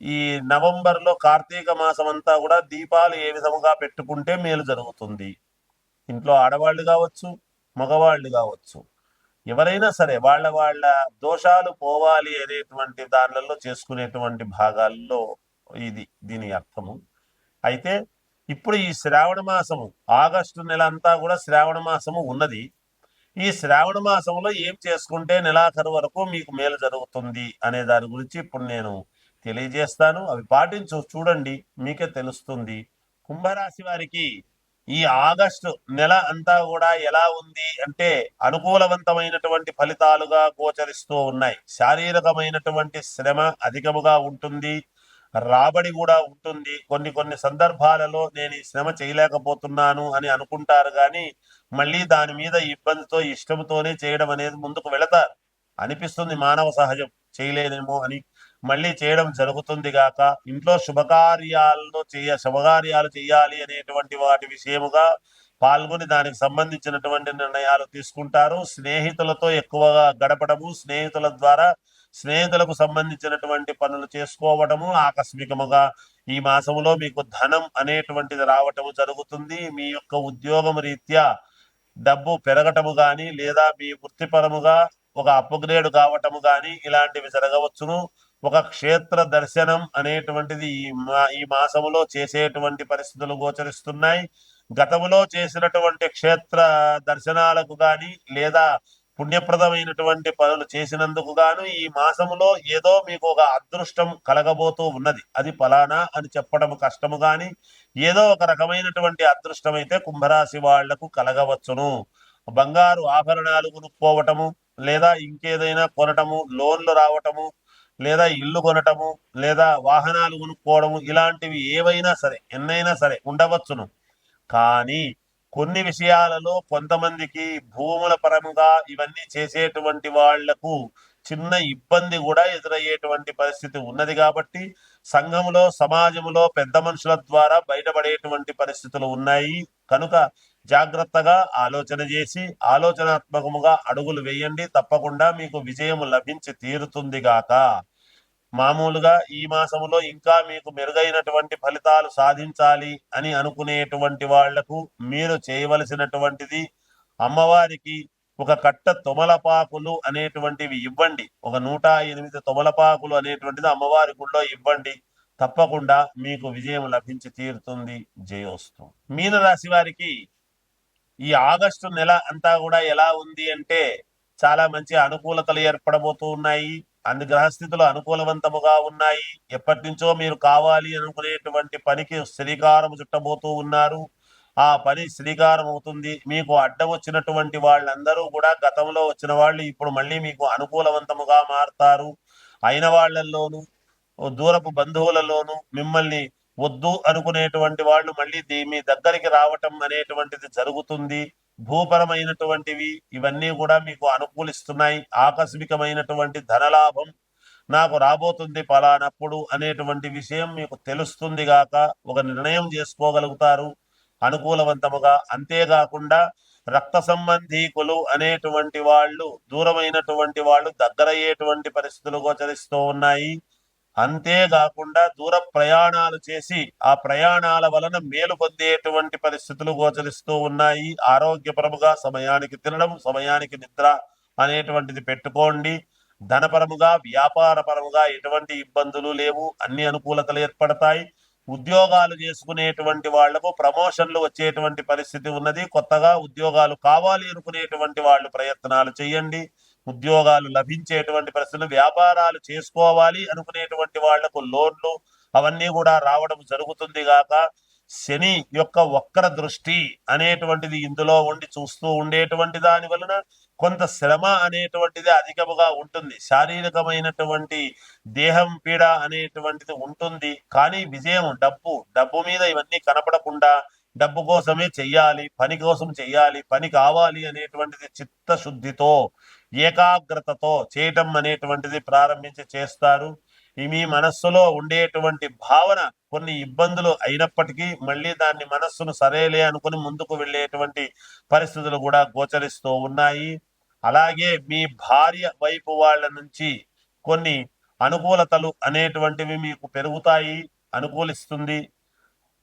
ఈ నవంబర్లో కార్తీక మాసం అంతా కూడా దీపాలు ఏ విధముగా పెట్టుకుంటే మేలు జరుగుతుంది. ఇంట్లో ఆడవాళ్ళు కావచ్చు మగవాళ్ళు కావచ్చు. ఎవరైనా సరే వాళ్ళ వాళ్ళ దోషాలు పోవాలి అనేటువంటి దానిలలో చేసుకునేటువంటి భాగాల్లో ఇది దీని అర్థము. అయితే ఇప్పుడు ఈ శ్రావణ మాసము ఆగస్టు నెల అంతా కూడా శ్రావణ మాసము ఉన్నది. ఈ శ్రావణ మాసంలో ఏం చేసుకుంటే నెలాఖరు వరకు మీకు మేలు జరుగుతుంది అనే దాని గురించి ఇప్పుడు నేను తెలియజేస్తాను. అవి పాటించు చూడండి మీకే తెలుస్తుంది. కుంభరాశి వారికి ఈ ఆగస్టు నెల అంతా కూడా ఎలా ఉంది అంటే అనుకూలవంతమైనటువంటి ఫలితాలుగా గోచరిస్తూ ఉన్నాయి. శారీరకమైనటువంటి శ్రమ అధికముగా ఉంటుంది. రాబడి కూడా ఉంటుంది. కొన్ని కొన్ని సందర్భాలలో నేను ఈ శ్రమ చేయలేకపోతున్నాను అని అనుకుంటారు కానీ మళ్ళీ దాని మీద ఇబ్బందితో ఇష్టంతోనే చేయడం అనేది ముందుకు వెళతారు. అనిపిస్తుంది మానవ సహజం చేయలేనేమో అని మళ్ళీ చేయడం జరుగుతుంది గాక ఇంట్లో శుభకార్యాలను చేయ శుభకార్యాలు చేయాలి అనేటువంటి వాటి విషయముగా పాల్గొని దానికి సంబంధించినటువంటి నిర్ణయాలు తీసుకుంటారు. స్నేహితులతో ఎక్కువగా గడపడము స్నేహితుల ద్వారా స్నేహితులకు సంబంధించినటువంటి పనులు చేసుకోవడము ఆకస్మికముగా ఈ మాసంలో మీకు ధనం అనేటువంటిది రావటము జరుగుతుంది. మీ యొక్క ఉద్యోగం రీత్యా డబ్బు పెరగటము కానీ లేదా మీ వృత్తిపరముగా ఒక అప్గ్రేడ్ కావటము కానీ ఇలాంటివి జరగవచ్చును. ఒక క్షేత్ర దర్శనం అనేటువంటిది ఈ మా ఈ మాసములో చేసేటువంటి పరిస్థితులు గోచరిస్తున్నాయి. గతములో చేసినటువంటి క్షేత్ర దర్శనాలకు గాని లేదా పుణ్యప్రదమైనటువంటి పనులు చేసినందుకు గాను ఈ మాసములో ఏదో మీకు ఒక అదృష్టం కలగబోతూ ఉన్నది. అది ఫలానా అని చెప్పడం కష్టము గాని ఏదో ఒక రకమైనటువంటి అదృష్టం అయితే కుంభరాశి వాళ్ళకు కలగవచ్చును. బంగారు ఆభరణాలు కొనుక్కోవటము లేదా ఇంకేదైనా కొనటము లోన్లు రావటము లేదా ఇల్లు కొనటము లేదా వాహనాలు కొనుక్కోవడము ఇలాంటివి ఏవైనా సరే ఎన్నైనా సరే ఉండవచ్చును. కానీ కొన్ని విషయాలలో కొంతమందికి భూముల పరముగా ఇవన్నీ చేసేటువంటి వాళ్ళకు చిన్న ఇబ్బంది కూడా ఎదురయ్యేటువంటి పరిస్థితి ఉన్నది కాబట్టి సంఘములో సమాజములో పెద్ద మనుషుల ద్వారా బయటపడేటువంటి పరిస్థితులు ఉన్నాయి. కనుక జాగ్రత్తగా ఆలోచన చేసి ఆలోచనాత్మకముగా అడుగులు వేయండి. తప్పకుండా మీకు విజయం లభించి తీరుతుంది గాక. మామూలుగా ఈ మాసములో ఇంకా మీకు మెరుగైనటువంటి ఫలితాలు సాధించాలి అని అనుకునేటువంటి వాళ్ళకు మీరు చేయవలసినటువంటిది అమ్మవారికి ఒక కట్ట తొమలపాకులు అనేటువంటివి ఇవ్వండి. ఒక నూట ఎనిమిది తొమలపాకులు అనేటువంటిది అమ్మవారి గుళ్ళో ఇవ్వండి. తప్పకుండా మీకు విజయం లభించి తీరుతుంది. జయోస్తు. మీన రాశి వారికి ఈ ఆగస్టు నెల అంతా కూడా ఎలా ఉంది అంటే చాలా మంచి అనుకూలతలు ఏర్పడబోతూ ఉన్నాయి. అన్ని గ్రహస్థితులు అనుకూలవంతముగా ఉన్నాయి. ఎప్పటి నుంచో మీరు కావాలి అనుకునేటువంటి పనికి శ్రీకారం చుట్టబోతూ ఉన్నారు. ఆ పని శ్రీకారం అవుతుంది. మీకు అడ్డం వచ్చినటువంటి వాళ్ళందరూ కూడా గతంలో వచ్చిన వాళ్ళు ఇప్పుడు మళ్ళీ మీకు అనుకూలవంతముగా మారుతారు. అయిన వాళ్ళల్లోనూ దూరపు బంధువులలోనూ మిమ్మల్ని వద్దు అనుకునేటువంటి వాళ్ళు మళ్ళీ దీని మీ దగ్గరికి రావటం అనేటువంటిది జరుగుతుంది. భూపరమైనటువంటివి ఇవన్నీ కూడా మీకు అనుకూలిస్తున్నాయి. ఆకస్మికమైనటువంటి ధనలాభం నాకు రాబోతుంది పలానప్పుడు అనేటువంటి విషయం మీకు తెలుస్తుంది గాక ఒక నిర్ణయం చేసుకోగలుగుతారు అనుకూలవంతముగా. అంతేకాకుండా రక్త సంబంధీకులు అనేటువంటి వాళ్ళు దూరమైనటువంటి వాళ్ళు దగ్గరయ్యేటువంటి పరిస్థితులు గోచరిస్తూ ఉన్నాయి. అంతేకాకుండా దూర ప్రయాణాలు చేసి ఆ ప్రయాణాల వలన మేలు పొందేటువంటి పరిస్థితులు గోచరిస్తూ ఉన్నాయి. ఆరోగ్యపరముగా సమయానికి తినడం సమయానికి నిద్ర అనేటువంటిది పెట్టుకోండి. ధనపరముగా వ్యాపారపరముగా ఎటువంటి ఇబ్బందులు లేవు. అన్ని అనుకూలతలు ఏర్పడతాయి. ఉద్యోగాలు చేసుకునేటువంటి వాళ్ళకు ప్రమోషన్లు వచ్చేటువంటి పరిస్థితి ఉన్నది. కొత్తగా ఉద్యోగాలు కావాలి అనుకునేటువంటి వాళ్ళు ప్రయత్నాలు చేయండి. ఉద్యోగాలు లభించేటువంటి పరిస్థితులు వ్యాపారాలు చేసుకోవాలి అనుకునేటువంటి వాళ్ళకు లోన్లు అవన్నీ కూడా రావడం జరుగుతుంది గాక శని యొక్క వక్ర దృష్టి అనేటువంటిది ఇందులో ఉండి చూస్తూ ఉండేటువంటి దాని వలన కొంత శ్రమ అనేటువంటిది అధికముగా ఉంటుంది. శారీరకమైనటువంటి దేహం పీడ అనేటువంటిది ఉంటుంది. కానీ విజయం డబ్బు డబ్బు మీద ఇవన్నీ కనపడకుండా డబ్బు కోసమే చెయ్యాలి పని కోసం చెయ్యాలి పని కావాలి అనేటువంటిది చిత్తశుద్ధితో ఏకాగ్రతతో చేయటం అనేటువంటిది ప్రారంభించి చేస్తారు. మీ మనస్సులో ఉండేటువంటి భావన కొన్ని ఇబ్బందులు అయినప్పటికీ మళ్ళీ దాన్ని మనస్సును సరేలే అనుకుని ముందుకు వెళ్ళేటువంటి పరిస్థితులు కూడా గోచరిస్తూ ఉన్నాయి. అలాగే మీ భార్య వైపు వాళ్ళ నుంచి కొన్ని అనుకూలతలు అనేటువంటివి మీకు పెరుగుతాయి అనుకూలిస్తుంది.